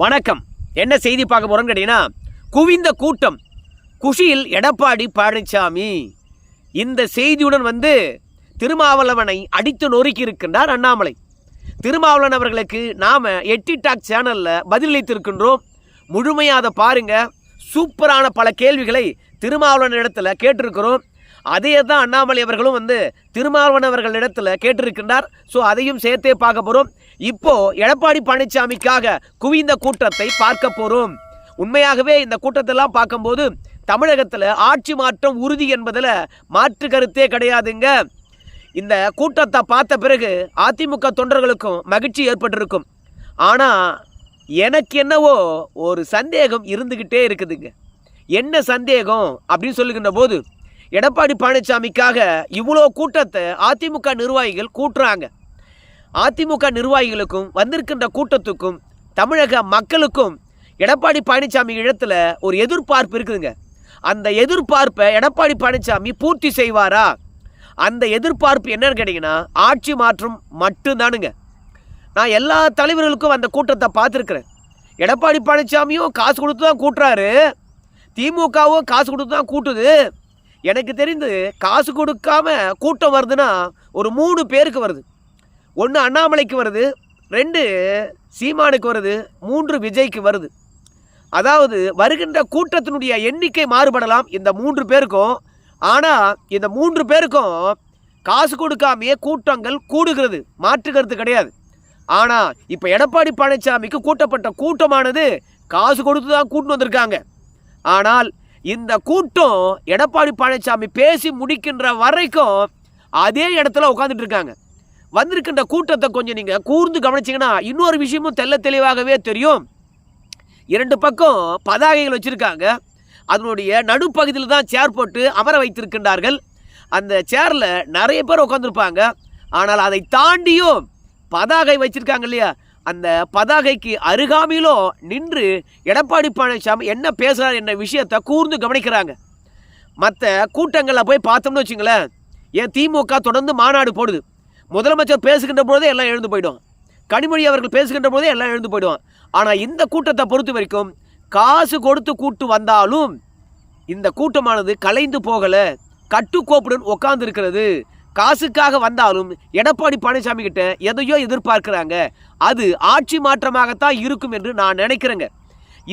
வணக்கம். என்ன செய்தி பார்க்க போறோம்னு கேட்டிங்கன்னா குவிந்த கூட்டம். குஷியில் எடப்பாடி பழனிசாமி இந்த செய்தியுடன் வந்து திருமாவளவனை அடித்து நொறுக்கி இருக்கின்றார் அண்ணாமலை. திருமாவளவன் அவர்களுக்கு நாம் எட்டி டாக் சேனலில் பதிலளித்திருக்கின்றோம். முழுமையாக அதை பாருங்கள் சூப்பரான பல கேள்விகளை திருமாவளவன் இடத்துல கேட்டிருக்கிறோம். அதையே தான் அண்ணாமலை அவர்களும் வந்து திருமாவளவன் இடத்துல கேட்டிருக்கின்றார். ஸோ அதையும் சேர்த்தே பார்க்க போகிறோம் இப்போ எடப்பாடி பழனிசாமிக்காக குவிந்த கூட்டத்தை பார்க்க போகிறோம் உண்மையாகவே இந்த கூட்டத்தெல்லாம் பார்க்கும்போது தமிழகத்தில் ஆட்சி மாற்றம் உறுதி என்பதில் மாற்று கருத்தே கிடையாதுங்க. இந்த கூட்டத்தை பார்த்த பிறகு அதிமுக தொண்டர்களுக்கும் மகிழ்ச்சி ஏற்பட்டிருக்கும். ஆனால் எனக்கு என்னவோ ஒரு சந்தேகம் இருந்துக்கிட்டே இருக்குதுங்க. என்ன சந்தேகம் அப்படின்னு சொல்லுகின்ற போது எடப்பாடி பழனிசாமிக்காக இவ்வளோ கூட்டத்தை அதிமுக நிர்வாகிகள் கூட்டுறாங்க. அதிமுக நிர்வாகிகளுக்கும் வந்திருக்கின்ற கூட்டத்துக்கும் தமிழக மக்களுக்கும் எடப்பாடி பழனிசாமி இடத்துல ஒரு எதிர்பார்ப்பு இருக்குதுங்க. அந்த எதிர்பார்ப்பை எடப்பாடி பழனிசாமி பூர்த்தி செய்வாரா? அந்த எதிர்பார்ப்பு என்னன்னு கேட்டிங்கன்னா ஆட்சி மாற்றம் மட்டும்தானுங்க. நான் எல்லா தலைவர்களுக்கும் அந்த கூட்டத்தை பார்த்துருக்குறேன். எடப்பாடி பழனிசாமியும் காசு கொடுத்து தான் கூட்டுறாரு. திமுகவும் காசு கொடுத்து தான் கூட்டுது. எனக்கு தெரிந்து காசு கொடுக்காம கூட்டம் வருதுன்னா ஒரு மூணு பேருக்கு வருது. ஒன்று அண்ணாமலைக்கு வருது ரெண்டு சீமானுக்கு வருது மூன்று விஜய்க்கு வருது. அதாவது வருகின்ற கூட்டத்தினுடைய எண்ணிக்கை மாறுபடலாம் இந்த மூன்று பேருக்கும். ஆனால் இந்த மூன்று பேருக்கும் காசு கொடுக்காமையே கூட்டங்கள் கூடுகிறது மாற்றுகிறது கிடையாது. ஆனால் இப்போ எடப்பாடி பழனிசாமிக்கு கூட்டப்பட்ட கூட்டமானது காசு கொடுத்து தான் கூட்டின்னு வந்திருக்காங்க. ஆனால் இந்த கூட்டம் எடப்பாடி பழனிசாமி பேசி முடிக்கின்ற வரைக்கும் அதே இடத்துல உட்காந்துட்டு இருக்காங்க. வந்திருக்கின்ற கூட்டத்தை கொஞ்சம் நீங்கள் கூர்ந்து கவனிச்சிங்கன்னா இன்னொரு விஷயமும் தெள்ள தெளிவாகவே தெரியும். இரண்டு பக்கம் பதாகைகள் வச்சுருக்காங்க. அதனுடைய நடுப்பகுதியில் தான் சேர் போட்டு அமர வைத்திருக்கின்றார்கள். அந்த சேரில் நிறைய பேர் உட்காந்துருப்பாங்க ஆனால் அதை தாண்டியும் பதாகை வச்சிருக்காங்க இல்லையா? அந்த பதாகைக்கு அருகாமையிலோ நின்று எடப்பாடி பழனிசாமி என்ன பேசுகிறார் என்ற விஷயத்தை கூர்ந்து கவனிக்கிறாங்க. மற்ற கூட்டங்களில் போய் பார்த்தோம்னு வச்சுங்களேன் ஏன் திமுக தொடர்ந்து மாநாடு போடுது. முதலமைச்சர் பேசுகின்ற பொழுதே எல்லாம் எழுந்து போயிடும். கனிமொழி அவர்கள் பேசுகின்ற பொழுதே எல்லாம் எழுந்து போயிடும். ஆனால் இந்த கூட்டத்தை பொறுத்த வரைக்கும் காசு கொடுத்து கூட்டு வந்தாலும் இந்த கூட்டமானது கலைந்து போகலை. கட்டுக்கோப்புடன் உட்கார்ந்து இருக்கிறது. காசுக்காக வந்தாலும் எடப்பாடி பழனிசாமி கிட்ட எதையோ எதிர்பார்க்கிறாங்க. அது ஆட்சி மாற்றமாகத்தான் இருக்கும் என்று நான் நினைக்கிறேங்க.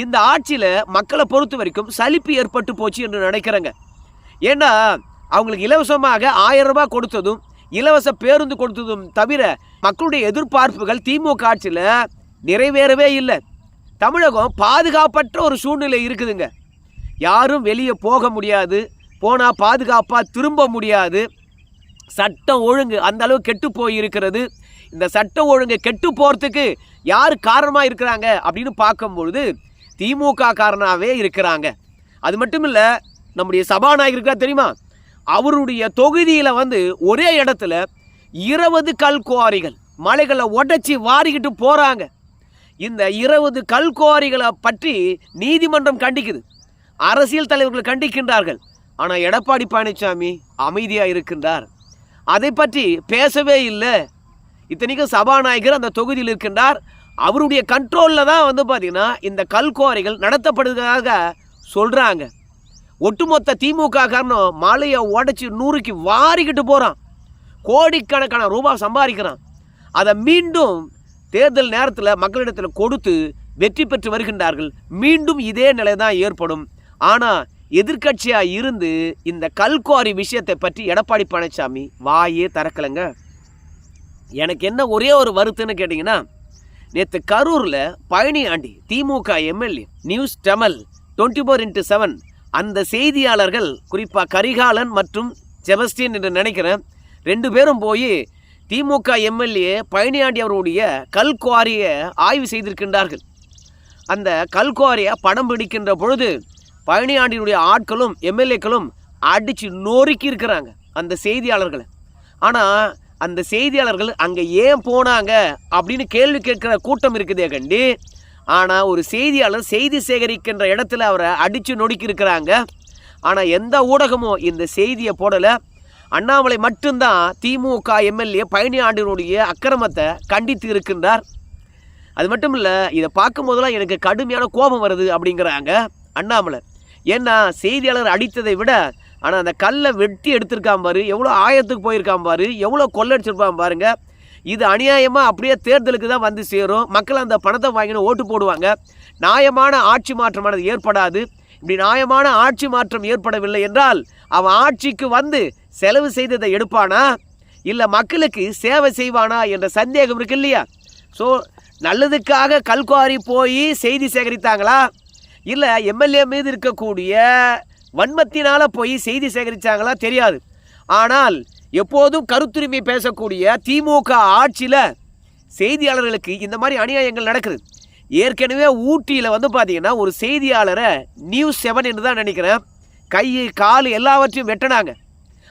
இந்த ஆட்சியில் மக்களை பொறுத்த வரைக்கும் சலிப்பு ஏற்பட்டு போச்சு என்று நினைக்கிறேங்க. ஏன்னா அவங்களுக்கு இலவசமாக ஆயிரம் ரூபாய் கொடுத்ததும் இலவச பேருந்து கொடுத்ததும் தவிர மக்களுடைய எதிர்பார்ப்புகள் திமுக ஆட்சியில் நிறைவேறவே இல்லை. தமிழகம் பாதுகாப்பற்ற ஒரு சூழ்நிலை இருக்குதுங்க. யாரும் வெளியே போக முடியாது. போனால் பாதுகாப்பாக திரும்ப முடியாது. சட்டம் ஒழுங்கு அந்த அளவு கெட்டு போய் இருக்கிறது இந்த சட்டம் ஒழுங்கு கெட்டு போகிறதுக்கு யார் காரணமாக இருக்கிறாங்க அப்படின்னு பார்க்கும்பொழுது திமுக காரணாகவே இருக்கிறாங்க. அது மட்டும் இல்லை நம்முடைய சபாநாயகர் இருக்கா தெரியுமா? அவருடைய தொகுதியில் வந்து ஒரே இடத்துல இருபது கல் குவாரிகள் மலைகளை உடச்சி வாரிக்கிட்டு போகிறாங்க இந்த இருபது கல் குவாரிகளை பற்றி நீதிமன்றம் கண்டிக்குது. அரசியல் தலைவர்கள் கண்டிக்கின்றார்கள். ஆனால் எடப்பாடி பழனிசாமி அமைதியாக இருக்கின்றார். அதை பற்றி பேசவே இல்லை. இத்தனைக்கும் சபாநாயகர் அந்த தொகுதியில் இருக்கின்றார். அவருடைய கண்ட்ரோலில் தான் வந்து பார்த்திங்கன்னா இந்த கல்குவாரிகள் நடத்தப்படுவதாக சொல்கிறாங்க ஒட்டுமொத்த திமுக காரணம் மலையை உடச்சி நூறுக்கு வாரிக்கிட்டு போகிறான் கோடிக்கணக்கான ரூபாய் சம்பாதிக்கிறான். அதை மீண்டும் தேர்தல் நேரத்தில் மக்களிடத்தில் கொடுத்து வெற்றி பெற்று வருகின்றார்கள். மீண்டும் இதே நிலை தான் ஏற்படும். ஆனால் எதிர்க்கட்சியாக இருந்து இந்த கல்குவாரி விஷயத்தை பற்றி எடப்பாடி பழனிசாமி வாயே திறக்கலைங்க. எனக்கு என்ன ஒரே ஒரு வருத்தம்னு கேட்டிங்கன்னா நேற்று கரூரில் Palaniyandi DMK MLA news Tamil twenty four into seven அந்த செய்தியாளர்கள் குறிப்பாக கரிகாலன் மற்றும் செபஸ்டின் என்று நினைக்கிறேன் ரெண்டு பேரும் போய் திமுக எம்எல்ஏ பழனியாண்டி அவருடைய கல்குவாரியை ஆய்வு செய்திருக்கின்றார்கள். அந்த கல்குவாரியை படம் பிடிக்கின்ற பொழுது பழனியாண்டியினுடைய ஆட்களும் எம்எல்ஏக்களும் அடித்து நொறுக்கி இருக்கிறாங்க அந்த செய்தியாளர்களை. ஆனால் அந்த செய்தியாளர்கள் அங்கே ஏன் போனாங்க அப்படின்னு கேள்வி கேட்குற கூட்டம் இருக்குதே கண்டி. ஆனால் ஒரு செய்தியாளர் செய்தி சேகரிக்கின்ற இடத்துல அவரை அடித்து நொடுக்கி இருக்கிறாங்க. ஆனால் எந்த ஊடகமும் இந்த செய்தியை போடலை. அண்ணாமலை மட்டும்தான் திமுக எம்எல்ஏ பழனி ஆண்டினுடைய அக்கிரமத்தை கண்டித்து இருக்கின்றார். அது மட்டும் இல்லை இதை பார்க்கும்போதெல்லாம் எனக்கு கடுமையான கோபம் வருது அப்படிங்கிறாங்க அண்ணாமலை. ஏன்னா செய்தியாளர் அடித்ததை விட ஆனால் அந்த கல்லை வெட்டி எடுத்திருக்கான் பாரு எவ்வளோ ஆயத்துக்கு போயிருக்கான் பாரு எவ்வளோ கொள்ளடிச்சிருப்பான் பாருங்க. இது அநியாயமாக அப்படியே தேர்தலுக்கு தான் வந்து சேரும். மக்கள் அந்த பணத்தை வாங்கினு ஓட்டு போடுவாங்க. நியாயமான ஆட்சி மாற்றமானது ஏற்படாது. இப்படி நியாயமான ஆட்சி மாற்றம் ஏற்படவில்லை என்றால் அவன் ஆட்சிக்கு வந்து செலவு செய்ததை எடுப்பானா? இல்லை மக்களுக்கு சேவை செய்வானா என்ற சந்தேகம் இருக்கு இல்லையா? ஸோ நல்லதுக்காக கல்குவாரி போய் செய்தி சேகரித்தாங்களா? இல்லை எம்எல்ஏ மீது இருக்கக்கூடிய வன்மத்தினால் போய் செய்தி சேகரித்தாங்களா தெரியாது. ஆனால் எப்போதும் கருத்துரிமை பேசக்கூடிய திமுக ஆட்சியில் செய்தியாளர்களுக்கு இந்த மாதிரி அநியாயங்கள் நடக்குது. ஏற்கனவே ஊட்டியில் வந்து பார்த்தீங்கன்னா ஒரு செய்தியாளரை நியூஸ் செவன் என்று தான் நினைக்கிறேன். கை கால் எல்லாவற்றையும் வெட்டினாங்க.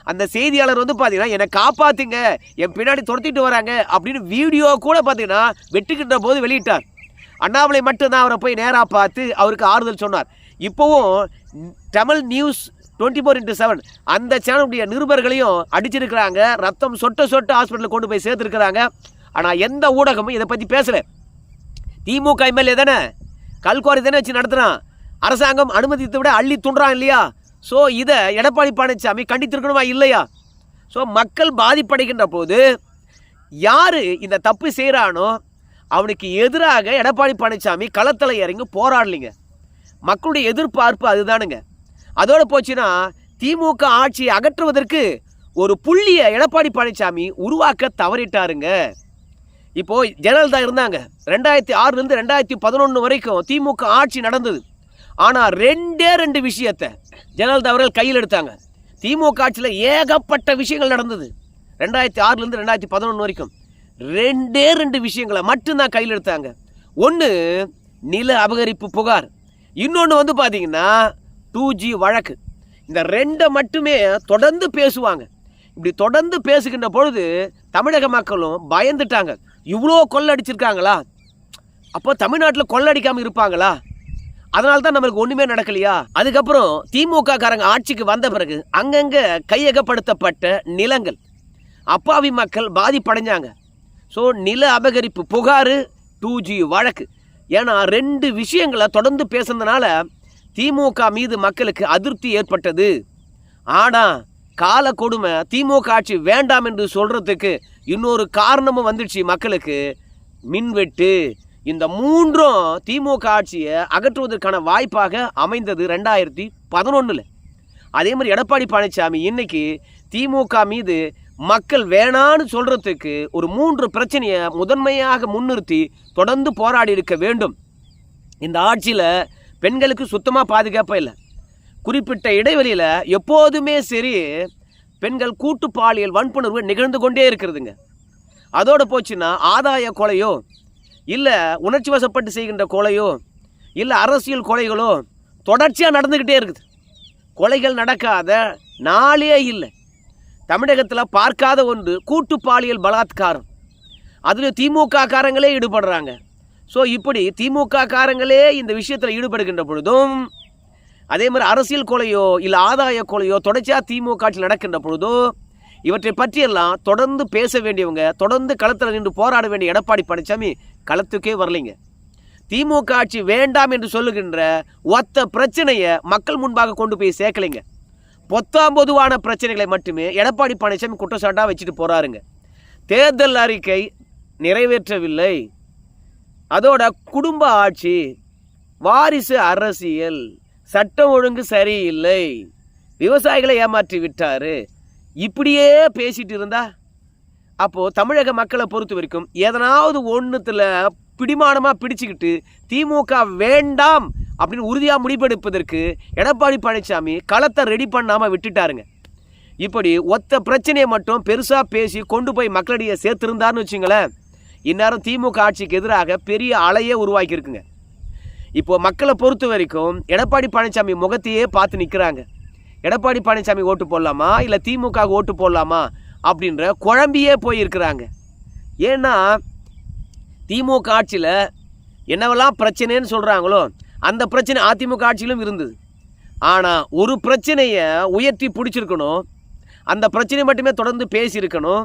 அந்த செய்தியாளர் வந்து பார்த்தீங்கன்னா என்னை காப்பாற்றுங்க என் பின்னாடி துரத்திட்டு வராங்க அப்படின்னு வீடியோ கூட பார்த்தீங்கன்னா வெட்டுக்கின்ற போது வெளியிட்டார். அண்ணாமலை மட்டும்தான் அவரை போய் நேராக பார்த்து அவருக்கு ஆறுதல் சொன்னார். இப்போவும் Tamil news twenty four into seven அந்த சேனலுடைய நிருபர்களையும் அடிச்சிருக்கிறாங்க. ரத்தம் சொட்ட சொட்ட ஹாஸ்பிட்டலில் கொண்டு போய் சேர்த்துருக்கிறாங்க. ஆனால் எந்த ஊடகமும் இதை பற்றி பேசலை. திமுக எம்எல்ஏ தானே கல்குவாரி தானே வச்சு நடத்துகிறான் அரசாங்கம் அனுமதித்து விட அள்ளி துண்டுறான் இல்லையா? ஸோ இதை எடப்பாடி பழனிசாமி கண்டித்திருக்கணுமா இல்லையா? ஸோ மக்கள் பாதிப்படைகின்ற போது யார் இந்த தப்பு செய்கிறானோ அவனுக்கு எதிராக எடப்பாடி பழனிசாமி களத்தில் இறங்கி போராடலிங்க. மக்களுடைய எதிர்பார்ப்பு அதுதானுங்க. அதோடு போச்சுன்னா திமுக ஆட்சியை அகற்றுவதற்கு ஒரு புள்ளியை எடப்பாடி பழனிசாமி உருவாக்க தவறிட்டாருங்க. இப்போ ஜெயலலிதா இருந்தாங்க. ரெண்டாயிரத்தி ஆறுலேருந்து ரெண்டாயிரத்தி பதினொன்று வரைக்கும் திமுக ஆட்சி நடந்தது. ஆனால் ரெண்டே ரெண்டு விஷயத்தை ஜெயலலிதா அவர்கள் கையில் எடுத்தாங்க. திமுக ஆட்சியில் ஏகப்பட்ட விஷயங்கள் நடந்தது. ரெண்டாயிரத்தி ஆறுலேருந்து ரெண்டாயிரத்தி பதினொன்று வரைக்கும். ரெண்டே ரெண்டு விஷயங்களை மட்டும்தான் கையில் எடுத்தாங்க. ஒன்று நில அபகரிப்பு புகார். இன்னொன்று வந்து பார்த்தீங்கன்னா டூ ஜி வழக்கு. இந்த ரெண்டை மட்டுமே தொடர்ந்து பேசுவாங்க. இப்படி தொடர்ந்து பேசுகின்ற பொழுது தமிழக மக்களும் பயந்துட்டாங்க. இவ்வளோ கொள்ளடிச்சிருக்காங்களா? அப்போ தமிழ்நாட்டில் கொள்ளடிக்காமல் இருப்பாங்களா? அதனால தான் நம்மளுக்கு ஒன்றுமே நடக்கலையா? அதுக்கப்புறம் திமுக காரங்க ஆட்சிக்கு வந்த பிறகு அங்கங்கே கையகப்படுத்தப்பட்ட நிலங்கள். அப்பாவி மக்கள் பாதிப்படைஞ்சாங்க. ஸோ நில அபகரிப்பு புகார் டூ ஜி வழக்கு. ஏன்னா ரெண்டு விஷயங்களை தொடர்ந்து பேசுனதுனால திமுக மீது மக்களுக்கு அதிருப்தி ஏற்பட்டது. ஆனால் கால கொடுமை திமுக ஆட்சி வேண்டாம் என்று சொல்கிறதுக்கு இன்னொரு காரணமும் வந்துடுச்சு மக்களுக்கு. மின்வெட்டு. இந்த மூன்றும் திமுக ஆட்சியை அகற்றுவதற்கான வாய்ப்பாக அமைந்தது ரெண்டாயிரத்தி பதினொன்றில் அதே மாதிரி எடப்பாடி பழனிசாமி இன்னைக்கு திமுக மீது மக்கள் வேணான்னு சொல்கிறதுக்கு ஒரு மூன்று பிரச்சனையை முதன்மையாக முன்னிறுத்தி தொடர்ந்து போராடி இருக்க வேண்டும். இந்த ஆட்சியில் பெண்களுக்கு சுத்தமாக பாதுகாப்பே இல்லை. குறிப்பிட்ட இடைவெளியில் எப்போதுமே சரி பெண்கள் கூட்டு பாலியல் வன்புணர்வு நிகழ்ந்து கொண்டே இருக்கிறதுங்க. அதோடு போச்சுன்னா ஆதாய கொலையோ இல்லை உணர்ச்சி வசப்பட்டு செய்கின்ற கொலையோ இல்லை அரசியல் கொலைகளோ தொடர்ச்சியாக நடந்துக்கிட்டே இருக்குது. கொலைகள் நடக்காத நாளே இல்லை. தமிழகத்தில் பார்க்காத ஒன்று கூட்டு பாலியல் பலாத்காரம். அதில் திமுக காரங்களே ஈடுபடுறாங்க. ஸோ இப்படி திமுக காரங்களே இந்த விஷயத்தில் ஈடுபடுகின்ற பொழுதும் அதே மாதிரி அரசியல் கொலையோ இல்லை ஆதாய கொலையோ தொடர்ச்சியாக திமுக ஆட்சியில் நடக்கின்ற பொழுதோ இவற்றை பற்றியெல்லாம் தொடர்ந்து பேச வேண்டியவங்க தொடர்ந்து களத்தில் நின்று போராட வேண்டிய எடப்பாடி பழனிசாமி களத்துக்கே வரலைங்க. திமுக ஆட்சி வேண்டாம் என்று சொல்லுகின்ற ஒத்த பிரச்சனையை மக்கள் முன்பாக கொண்டு போய் சேர்க்கலைங்க. பொத்தாம் பொதுவான பிரச்சனைகளை மட்டுமே எடப்பாடி பழனிசாமி குற்றச்சாட்டாக வச்சுட்டு போகிறாருங்க தேர்தல் அறிக்கை நிறைவேற்றவில்லை. அதோட குடும்ப ஆட்சி வாரிசு அரசியல் சட்டம் ஒழுங்கு சரியில்லை. விவசாயிகளை ஏமாற்றி விட்டார். இப்படியே பேசிட்டு இருந்தா? அப்போது தமிழக மக்களை பொறுத்த வரைக்கும் எதனாவது ஒன்றுத்தில் பிடிமானமாக பிடிச்சிக்கிட்டு திமுக வேண்டாம் அப்படின்னு உறுதியாக முடிவெடுப்பதற்கு எடப்பாடி பழனிசாமி களத்தை ரெடி பண்ணாமல் விட்டுட்டாருங்க. இப்படி ஒத்த பிரச்சனையை மட்டும் பெருசாக பேசி கொண்டு போய் மக்களிடையே சேர்த்துருந்தார்னு வச்சுங்களேன் இந்நேரம் திமுக ஆட்சிக்கு எதிராக பெரிய அலையே உருவாக்கியிருக்குங்க. இப்போது மக்களை பொறுத்த வரைக்கும் எடப்பாடி பழனிசாமி முகத்தையே பார்த்து நிற்கிறாங்க எடப்பாடி பழனிசாமி ஓட்டு போடலாமா? இல்லை திமுக ஓட்டு போடலாமா? அப்படின்ற குழம்பியே போயிருக்கிறாங்க. ஏன்னா திமுக ஆட்சியில் என்னவெல்லாம் பிரச்சனைன்னு சொல்கிறாங்களோ அந்த பிரச்சனை அதிமுக ஆட்சியிலும் இருந்தது. ஆனால் ஒரு பிரச்சனையை உயர்த்தி பிடிச்சிருக்கணும். அந்த பிரச்சனை மட்டுமே தொடர்ந்து பேசியிருக்கணும்.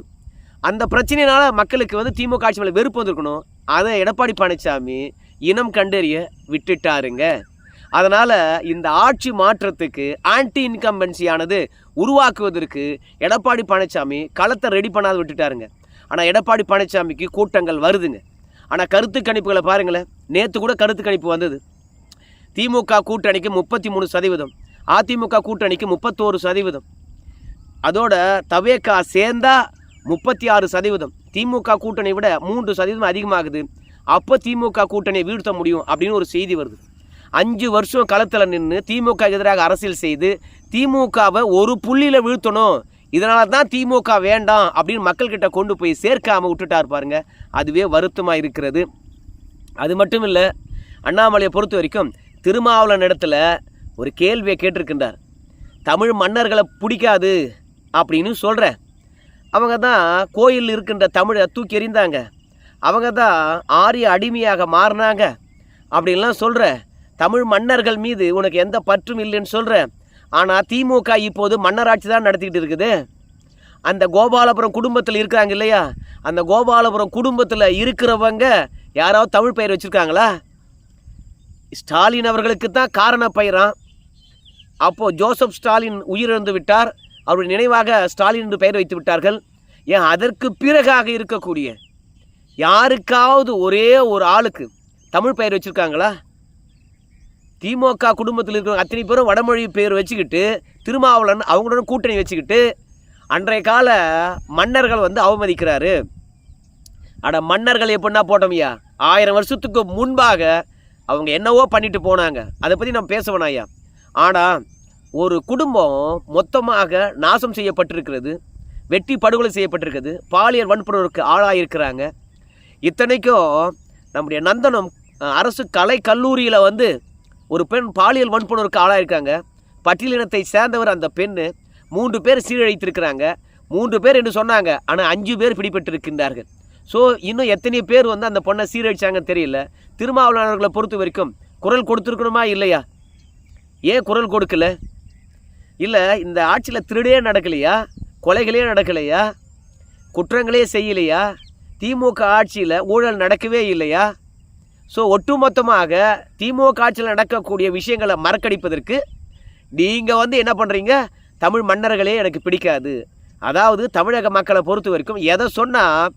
அந்த பிரச்சனையினால் மக்களுக்கு வந்து திமுக ஆட்சி மேலே வெறுப்பு வந்திருக்கணும். அதை எடப்பாடி பழனிசாமி இனம் கண்டறிய விட்டுட்டாருங்க. அதனால் இந்த ஆட்சி மாற்றத்துக்கு ஆன்டி இன்கம்பன்சியானது உருவாக்குவதற்கு எடப்பாடி பழனிசாமி களத்தை ரெடி பண்ணாத விட்டுட்டாருங்க. ஆனால் எடப்பாடி பழனிசாமிக்கு கூட்டங்கள் வருதுங்க. ஆனால் கருத்து கணிப்புகளை பாருங்களேன். நேற்று கூட கருத்து கணிப்பு வந்தது. திமுக கூட்டணிக்கு முப்பத்தி மூணு சதவீதம் அதிமுக கூட்டணிக்கு முப்பத்தோரு சதவீதம். அதோட தவேக்கா சேர்ந்தா முப்பத்தி ஆறு சதவீதம். திமுக கூட்டணி விட மூன்று சதவீதம் அதிகமாகுது. அப்போ திமுக கூட்டணியை வீழ்த்த முடியும் அப்படின்னு ஒரு செய்தி வருது. அஞ்சு வருஷம் களத்தில் நின்று திமுக எதிராக அரசியல் செய்து திமுகவை ஒரு புள்ளியில் வீழ்த்தணும். இதனால தான் திமுக வேண்டாம் அப்படின்னு மக்கள்கிட்ட கொண்டு போய் சேர்க்காமல் விட்டுட்டார் பாருங்க. அதுவே வருத்தமாக இருக்கிறது. அது மட்டும் இல்லை அண்ணாமலையை பொறுத்த வரைக்கும் திருமாவளவன் இடத்துல ஒரு கேள்வியை கேட்டிருக்கின்றார். தமிழ் மன்னர்களை பிடிக்காது அப்படின்னு சொல்கிற அவங்க தான் கோயில் இருக்கின்ற தமிழை தூக்கி எறிந்தாங்க. அவங்க தான் ஆரிய அடிமையாக மாறினாங்க அப்படின்லாம் சொல்கிற தமிழ் மன்னர்கள் மீது உனக்கு எந்த பற்றும் இல்லைன்னு சொல்கிற ஆனால் திமுக இப்போது மன்னராட்சி தான் நடத்திக்கிட்டு இருக்குது. அந்த கோபாலபுரம் குடும்பத்தில் இருக்கிறாங்க இல்லையா? அந்த கோபாலபுரம் குடும்பத்தில் இருக்கிறவங்க யாராவது தமிழ் பெயர் வச்சுருக்காங்களா? ஸ்டாலின் அவர்களுக்கு தான் காரண பெயரான் அப்போது ஜோசப் ஸ்டாலின் உயிரிழந்து விட்டார். அவருடைய நினைவாக ஸ்டாலின் என்று பெயர் வைத்து விட்டார்கள். ஏன் அதற்கு பிறகாக இருக்கக்கூடிய யாருக்காவது ஒரே ஒரு ஆளுக்கு தமிழ் பெயர் வச்சுருக்காங்களா? திமுக குடும்பத்தில் இருக்கிற அத்தனை பேரும் வடமொழி பெயர் வச்சுக்கிட்டு திருமாவளவன் அவங்களோட கூட்டணி வச்சுக்கிட்டு அன்றைய கால மன்னர்கள் வந்து அவமதிக்கிறாரு. அட மன்னர்கள் எப்படின்னா போட்டோம்யா ஆயிரம் வருஷத்துக்கு முன்பாக அவங்க என்னவோ பண்ணிட்டு போனாங்க. அதை பற்றி நம்ம பேசுவேன் ஐயா. ஆனால் ஒரு குடும்பம் மொத்தமாக நாசம் செய்யப்பட்டிருக்கிறது வெட்டி படுகொலை செய்யப்பட்டிருக்குது பாலியல் வன்புணர்வுக்கு ஆளாயிருக்கிறாங்க. இத்தனைக்கும் நம்முடைய நந்தனம் அரசு கலை கல்லூரியில் வந்து ஒரு பெண் பாலியல் வன்புணர்வுக்கு ஆளாயிருக்காங்க. பட்டியலினத்தை சேர்ந்தவர் அந்த பெண் மூன்று பேர் சீரழித்திருக்கிறாங்க. மூன்று பேர் என்று சொன்னாங்க. ஆனால் அஞ்சு பேர் பிடிபட்டிருக்கின்றார்கள். ஸோ இன்னும் எத்தனை பேர் வந்து அந்த பொண்ணை சீரழிச்சாங்கன்னு தெரியல. திருமாவளவர்களை பொறுத்த வரைக்கும் குரல் கொடுத்துருக்கணுமா இல்லையா? ஏன் குரல் கொடுக்கல? இல்லை இந்த ஆட்சியில் திருடே நடக்கலையா? கொலைகளே நடக்கலையா? குற்றங்களே செய்யலையா? திமுக ஆட்சியில் ஊழல் நடக்கவே இல்லையா? ஸோ ஒட்டுமொத்தமாக திமுக ஆட்சியில் நடக்கக்கூடிய விஷயங்களை மறக்கடிப்பதற்கு நீங்கள் வந்து என்ன பண்ணுறீங்க தமிழ் மன்னர்களே எனக்கு பிடிக்காது. அதாவது தமிழக மக்களை பொறுத்த வரைக்கும் எதை சொன்னால்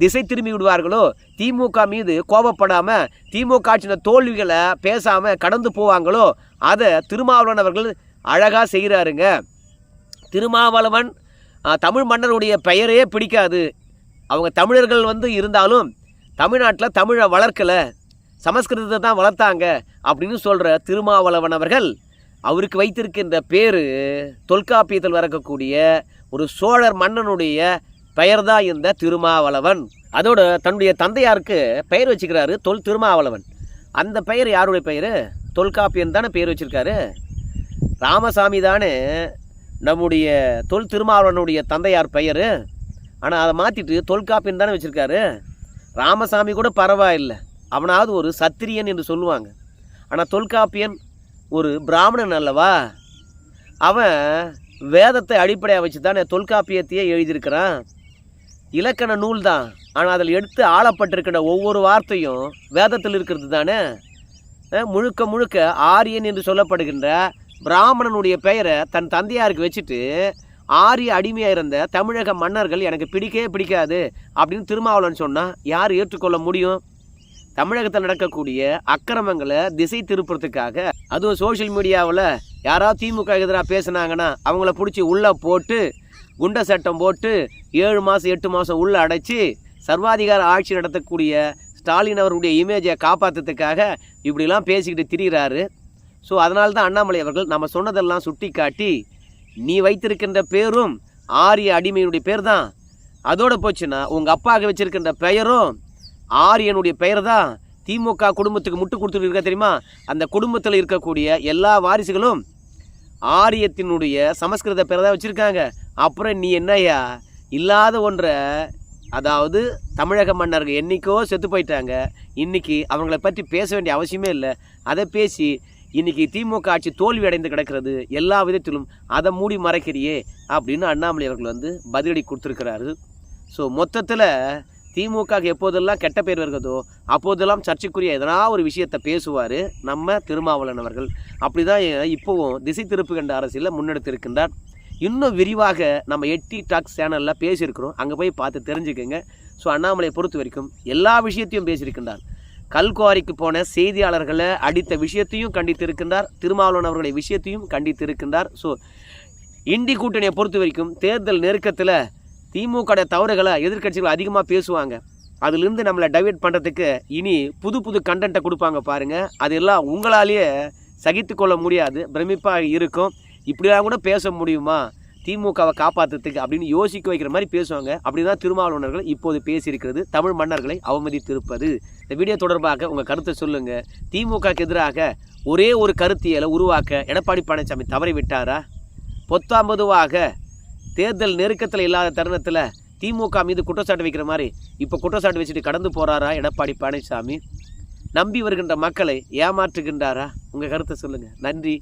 திசை திரும்பி விடுவார்களோ திமுக மீது கோபப்படாமல் திமுக ஆட்சின தோல்விகளை பேசாமல் கடந்து போவாங்களோ? அதை திருமாவளவன் அவர்கள் அழகாக செய்கிறாருங்க. திருமாவளவன் தமிழ் மன்னருடைய பெயரே பிடிக்காது. அவங்க தமிழர்கள் வந்து இருந்தாலும் தமிழ்நாட்டில் தமிழை வளர்க்கலை சமஸ்கிருதத்தை தான் வளர்த்தாங்க அப்படின்னு சொல்கிற திருமாவளவன் அவர்கள் அவருக்கு வைத்திருக்கின்ற பேர் தொல்காப்பியத்தில் வரக்கூடிய ஒரு சோழர் மன்னனுடைய பெயர் தான் இந்த திருமாவளவன். அதோட தன்னுடைய தந்தையாருக்கு பெயர் வச்சுக்கிறாரு தொல் திருமாவளவன். அந்த பெயர் யாருடைய பெயர்? தொல்காப்பியன் தானே பெயர் வச்சுருக்காரு. ராமசாமி தானே நம்முடைய தொல் திருமாவளவனுடைய தந்தையார் பெயர். ஆனால் அதை மாற்றிட்டு தொல்காப்பியன் தானே வச்சுருக்காரு. ராமசாமி கூட பரவாயில்லை. அவனாவது ஒரு சத்திரியன் என்று சொல்லுவாங்க. ஆனால் தொல்காப்பியன் ஒரு பிராமணன் அல்லவா? அவன் வேதத்தை அடிப்படையாக வச்சு தானே தொல்காப்பியத்தையே எழுதியிருக்கிறான். இலக்கண நூல் தான் ஆனால் அதில் எடுத்து ஆளப்பட்டிருக்கிற ஒவ்வொரு வார்த்தையும் வேதத்தில் இருக்கிறது தானே? முழுக்க முழுக்க ஆரியன் என்று சொல்லப்படுகின்ற பிராமணனுடைய பெயரை தன் தந்தையாருக்கு வச்சுட்டு ஆரிய அடிமையாக இருந்த தமிழக மன்னர்கள் எனக்கு பிடிக்கவே பிடிக்காது அப்படின்னு திருமாவளவன் சொன்னால் யார் ஏற்றுக்கொள்ள முடியும்? தமிழகத்தில் நடக்கக்கூடிய அக்கிரமங்களை திசை திருப்புறதுக்காக அதுவும் சோஷியல் மீடியாவில் யாராவது திமுக எதிராக பேசுனாங்கன்னா அவங்கள பிடிச்சி உள்ளே போட்டு குண்ட சட்டம் போட்டு ஏழு மாதம் எட்டு மாதம் உள்ளே அடைச்சி சர்வாதிகார ஆட்சி நடத்தக்கூடிய ஸ்டாலின் அவருடைய இமேஜை காப்பாற்றுறதுக்காக இப்படிலாம் பேசிக்கிட்டு திரிகிறாரு ஸோ அதனால தான் அண்ணாமலை அவர்கள் நம்ம சொன்னதெல்லாம் சுட்டி காட்டி நீ வைத்திருக்கின்ற பேரும் ஆரிய அடிமையினுடைய பேர் தான் அதோடு போச்சுன்னா உங்கள் அப்பாவுக்கு வச்சுருக்கின்ற பெயரும் ஆரியனுடைய பெயர் தான் திமுக குடும்பத்துக்கு முட்டு கொடுத்துட்டு இருக்க தெரியுமா? அந்த குடும்பத்தில் இருக்கக்கூடிய எல்லா வாரிசுகளும் ஆரியத்தினுடைய சமஸ்கிருத பிறதாக தான் வச்சுருக்காங்க. அப்புறம் நீ என்னையா இல்லாத ஒன்றை அதாவது தமிழக மன்னர்கள் என்றைக்கோ செத்து போயிட்டாங்க. இன்றைக்கி அவங்கள பற்றி பேச வேண்டிய அவசியமே இல்லை. அதை பேசி இன்றைக்கி திமுக ஆட்சி தோல்வி அடைந்து கிடக்கிறது. எல்லா விதத்திலும் அதை மூடி மறைக்கிறியே அப்படின்னு அண்ணாமலை அவர்கள் வந்து பதிலடி கொடுத்துருக்கிறாரு. ஸோ மொத்தத்தில் திமுக எப்போதெல்லாம் கெட்ட பேர் வருகிறதோ அப்போதெல்லாம் சர்ச்சைக்குரிய எதனா ஒரு விஷயத்தை பேசுவார் நம்ம திருமாவளவன் அவர்கள். அப்படி தான் இப்போவும் திசை திருப்பு கண்ட அரசியலில் முன்னெடுத்திருக்கின்றார். இன்னும் விரிவாக நம்ம எட்டி டாக்ஸ் சேனலில் பேசியிருக்கிறோம். அங்கே போய் பார்த்து தெரிஞ்சுக்கோங்க. ஸோ அண்ணாமலையை பொறுத்த வரைக்கும் எல்லா விஷயத்தையும் பேசியிருக்கின்றார். கல்குவாரிக்கு போன செய்தியாளர்களை அடித்த விஷயத்தையும் கண்டித்திருக்கின்றார். திருமாவளவன் அவர்களுடைய விஷயத்தையும் கண்டித்திருக்கின்றார். ஸோ இண்டி கூட்டணியை பொறுத்த வரைக்கும் தேர்தல் நெருக்கத்தில் திமுக தவறுகளை எதிர்க்கட்சிகள் அதிகமாக பேசுவாங்க. அதுலேருந்து நம்மளை டைவெர்ட் பண்ணுறதுக்கு இனி புது புது கண்டென்ட்டை கொடுப்பாங்க பாருங்கள் அதெல்லாம் உங்களாலேயே சகித்து கொள்ள முடியாது. பிரமிப்பாக இருக்கும். இப்படிலாம் கூட பேச முடியுமா? திமுகவை காப்பாற்றுறதுக்கு அப்படின்னு யோசிக்க வைக்கிற மாதிரி பேசுவாங்க. அப்படி தான் திருமாவளவர்கள் இப்போது பேசியிருக்கிறது. தமிழ் மன்னர்களை அவமதித்திருப்பது. இந்த வீடியோ தொடர்பாக உங்கள் கருத்தை சொல்லுங்கள் திமுகக்கு எதிராக ஒரே ஒரு கருத்தியலை உருவாக்க எடப்பாடி பழனிசாமி தவறி விட்டாரா பொத்தாம்பதுவாக தேர்தல் நெருக்கத்தில் இல்லாத தருணத்தில் திமுக மீது குற்றச்சாட்டு வைக்கிற மாதிரி இப்போ குற்றச்சாட்டு வச்சுட்டு கடந்து போகிறாரா எடப்பாடி பழனிசாமி. நம்பி வருகின்ற மக்களை ஏமாற்றுகின்றாரா? உங்கள் கருத்தை சொல்லுங்கள் நன்றி.